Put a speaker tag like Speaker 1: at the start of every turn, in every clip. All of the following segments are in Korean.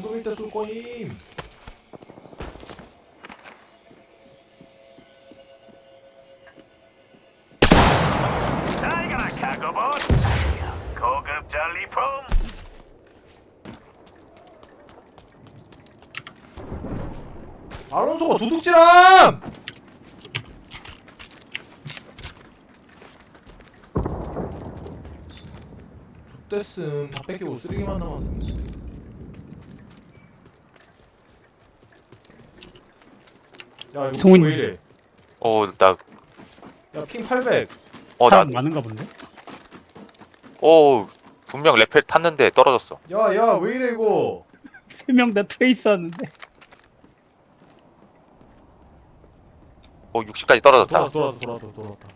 Speaker 1: 방금일 때 쏠 거임.
Speaker 2: 잘 가라 카고봇 고급 전리품
Speaker 1: 알론소가 도둑질함! 좆됐음 다 뺏기고 쓰레기만 남았음 야 이거
Speaker 3: 성훈이.
Speaker 1: 핑왜 이래
Speaker 4: 어, 나,
Speaker 1: 야핑 800
Speaker 4: 어, 나,
Speaker 3: 사람 많은가 본데?
Speaker 4: 어, 분명 레펠 탔는데 떨어졌어.
Speaker 1: 야 야 왜 이래 이거
Speaker 3: 세명 다 트레이스 하는데
Speaker 4: 어, 60까지 떨어졌다.
Speaker 1: 돌아왔다 돌아왔다 돌아왔다 돌아왔다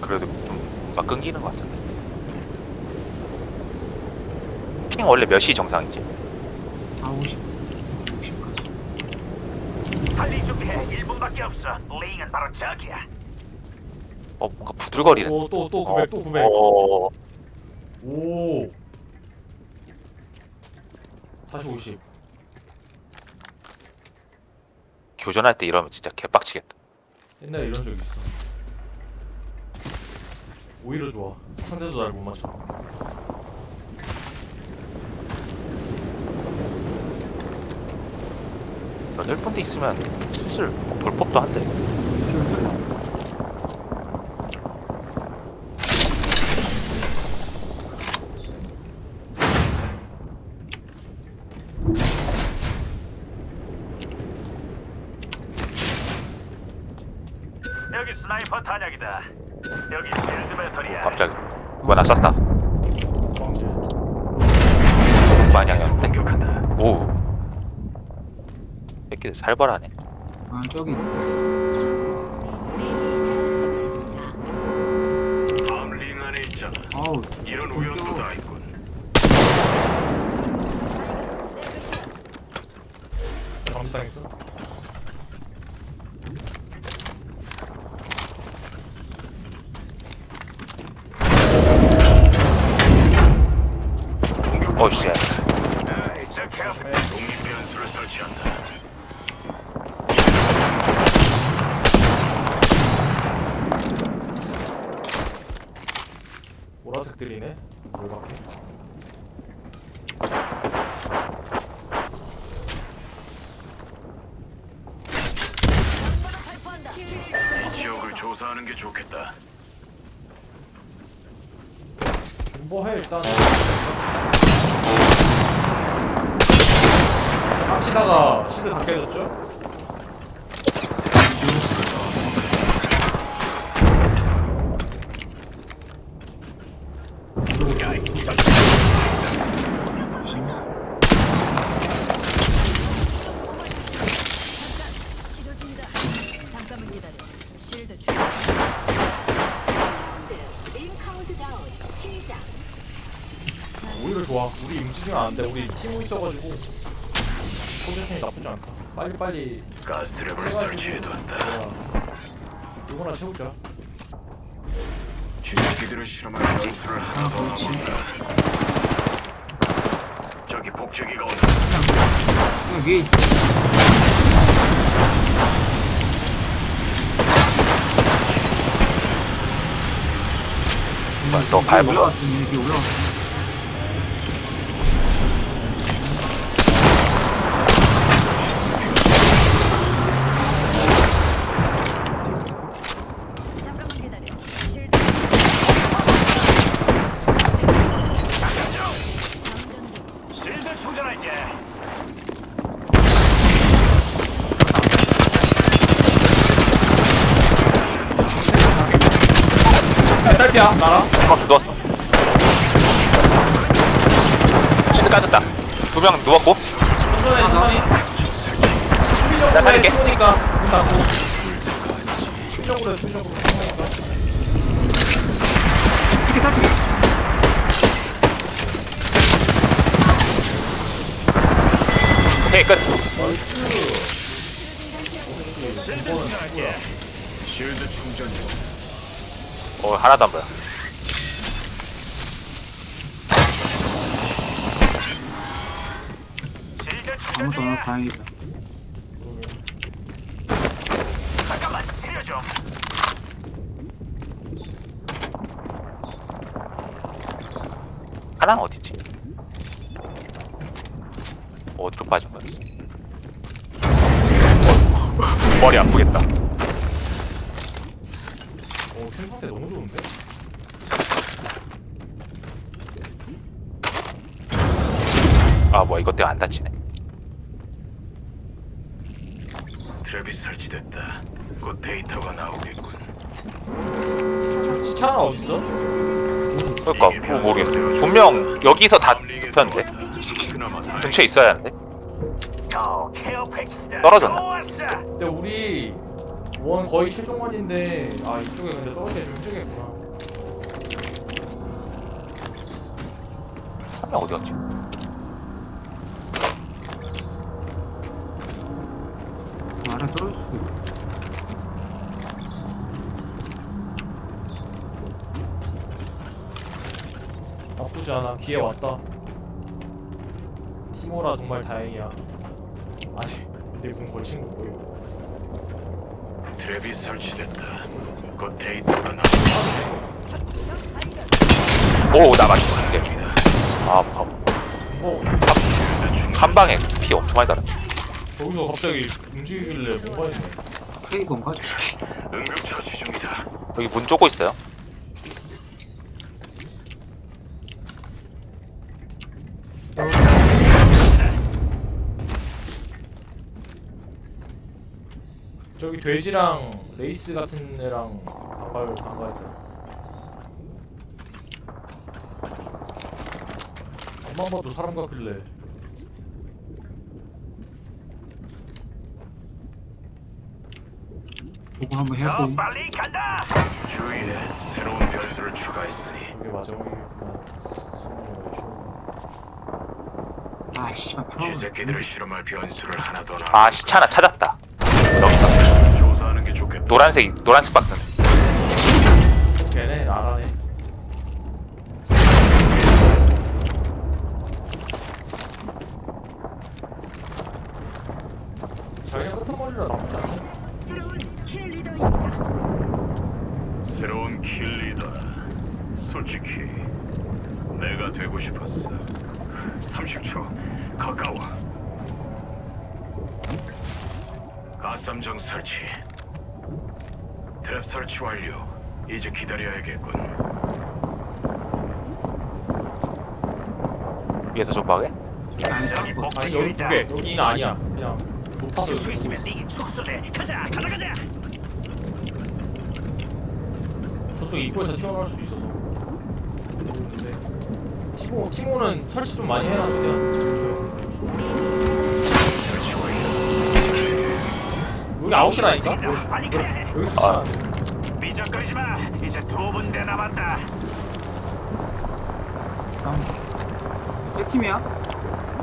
Speaker 4: 그래도 좀 막 끊기는 것 같은데. 핑 원래 몇 시 정상이지?
Speaker 3: 아 50, 50까지.
Speaker 2: 빨리 준비해. 1분밖에 없어. 링은 바로 저기야.
Speaker 4: 어, 뭔가 부들거리는.
Speaker 1: 오또또
Speaker 4: 어,
Speaker 1: 900또900
Speaker 4: 어,
Speaker 1: 오. 다시 50
Speaker 4: 교전할 때 이러면 진짜 개빡치겠다.
Speaker 1: 옛날에 이런 적 있어 오히려 좋아. 상대도 날 못 맞춰.
Speaker 4: 여덟 군데 있으면 슬슬 볼 법도 한데. 갑자기. 누가 나 쐈다.
Speaker 2: 공격한다
Speaker 4: 오. 새끼들 살벌하네.
Speaker 3: 아 저기
Speaker 2: 안에 있잖아
Speaker 3: 아우
Speaker 2: 이런 우연도 다 있군
Speaker 1: 감수당했어
Speaker 4: 어이씨.
Speaker 2: 에이 저 캠프
Speaker 1: 조심해.
Speaker 2: 독립 변수를 설치한다
Speaker 1: 보라색 들이네. 뭘밖에?
Speaker 2: 이 지역을 조사하는 게 좋겠다.
Speaker 1: 존버해 일단. 깝치다가 실드 다 깨졌죠? 오히려 좋아. 우리 움직이면 안돼 우리 팀이 있어가지고 포지션이 나쁘지 않다. 빨리 빨리.
Speaker 2: 가스 트랩을
Speaker 1: 해가지고
Speaker 2: 설치해뒀다.
Speaker 1: 이거나 채우자
Speaker 2: 쥐새끼들을 실험할 건수를 하나도 남았다 저기 복제기가 온다.
Speaker 3: 여기 위에 있어.
Speaker 4: 거.
Speaker 3: 올라왔어 여기 올라왔어
Speaker 5: 잠
Speaker 1: 딸피야 나라
Speaker 4: 어, 누웠어. 실드 까졌다. 두 명 누웠고.
Speaker 1: 천천히 천천히
Speaker 4: 나 살릴게.
Speaker 1: 쏘니까 문 닫고 해
Speaker 4: 오케이. 끝
Speaker 2: 쉴드 충전 중.
Speaker 4: 어 하나도 안 보여
Speaker 3: 아무도 안. 와서 다행이다.
Speaker 2: 잠깐만 치료 좀.
Speaker 4: 하나는 어디지 어디로 빠진 거야 어, 머리 아프겠다
Speaker 1: 상태 너무 좋은데?
Speaker 4: 아 뭐야 이것 때문에 안 다치네
Speaker 2: 트랩이 설치됐다. 곧 데이터가 나오겠군.
Speaker 1: 시차 하나 어딨어?
Speaker 4: 그러니까 그거 모르겠어요 분명 여기서 다 눕혔는데
Speaker 2: 그나마 다행.
Speaker 4: 근처에 있어야 하는데
Speaker 2: 어.
Speaker 4: 떨어졌나?
Speaker 1: 근데 우리 원 거의 최종원인데 아 이쪽에 근데 떨어지기 좀 힘들겠구나.
Speaker 4: 한명 어디 갔지?
Speaker 3: 아래 떨어질 수도 있고.
Speaker 1: 나쁘지 않아. 기회 왔다. 티모라 정말 다행이야. 아니 근데 문 걸친 거 보이고
Speaker 2: 트랩이 설치됐다. 곧 데이터가 나.
Speaker 4: 오나 맞췄는데
Speaker 2: 여기다.
Speaker 4: 아 바보
Speaker 1: 뭐
Speaker 2: 실드 충전.
Speaker 4: 한 방에 피 엄청 많이 달았네
Speaker 1: 저기서 갑자기 움직이길래 뭐가 있네
Speaker 3: 페이건가?
Speaker 2: 응급처치 중이다.
Speaker 4: 여기 문 쪼고 있어요
Speaker 1: 저기 돼지랑 레이스 같은 애랑 반갈 반갈했다 엄만 봐도 사람 같길래
Speaker 3: 보고 한번
Speaker 2: 저
Speaker 3: 해보고.
Speaker 2: 빨리 간다. 주위에 새로운 변수를 추가했으니
Speaker 1: 손으로 주
Speaker 3: 아, 씨발, 풀어.
Speaker 2: 쥐새끼들을 실험할 변수를 하나 더 나.
Speaker 4: 아 시차 하나 찾았다
Speaker 2: 조사하는 게 좋겠다.
Speaker 4: 노란색 노란색 박스는
Speaker 1: 걔네 알아네 자기가 끄트머리라 나쁘지 않네
Speaker 5: 새로운 킬 리더입니다.
Speaker 2: 새로운 킬리더라. 솔직히 내가 되고 싶었어. 30초 가까워. 가삼정 설치. 설치 완료. 이제 기다려야겠군.
Speaker 4: 위에서 좀 봐게
Speaker 3: 아니,
Speaker 1: 여기 두 개 여기는 아니야 그냥 높아서 여기
Speaker 2: 이게 축소돼. 가자, 가자, 가자.
Speaker 1: 저쪽 입구에서 튀어나올 수도 있어서 티모 티모는 설치 좀 많이 해놔 최대한 그렇죠. 여기 아웃이라니까 여기
Speaker 2: 빨리
Speaker 4: 아.
Speaker 2: 미적거리지 마. 이제 두 군데 남았다.
Speaker 3: 세 팀이야?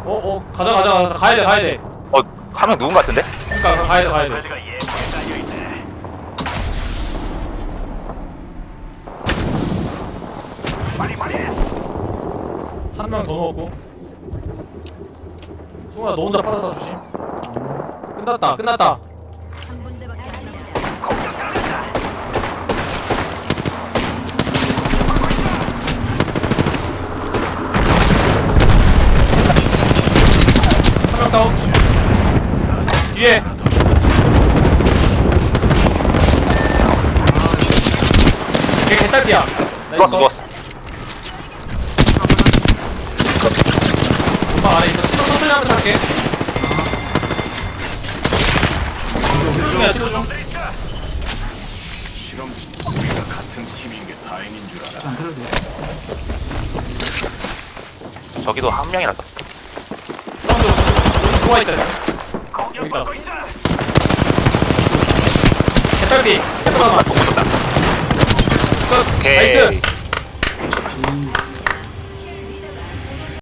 Speaker 1: 어 어 가자 가자 가자 가야 돼 가야 돼
Speaker 4: 어 한 명 누군 것 같은데
Speaker 1: 그러니까 가야 돼 가야 돼
Speaker 2: 가지가 예쁘게 달려 있네. 빨리 빨리.
Speaker 1: 한 명 더 넣었고 승우야 너 혼자 빠져서 주심 끝났다 끝났다 다운 뒤에. 걔 개딸피야.
Speaker 4: 누웠어 누웠어.
Speaker 1: 금방 안에 있어. 시도 천천히 하면 잘게. 시도중이야 시도중
Speaker 2: 실험 우리가 같은 팀인 게 다행인 줄 알아.
Speaker 4: 저기도 한 명이라서
Speaker 1: 좋아있다
Speaker 2: 공격받고 있어.
Speaker 1: 개딸피 스텝 하나
Speaker 4: 오케이.
Speaker 1: 나이스.
Speaker 3: 음,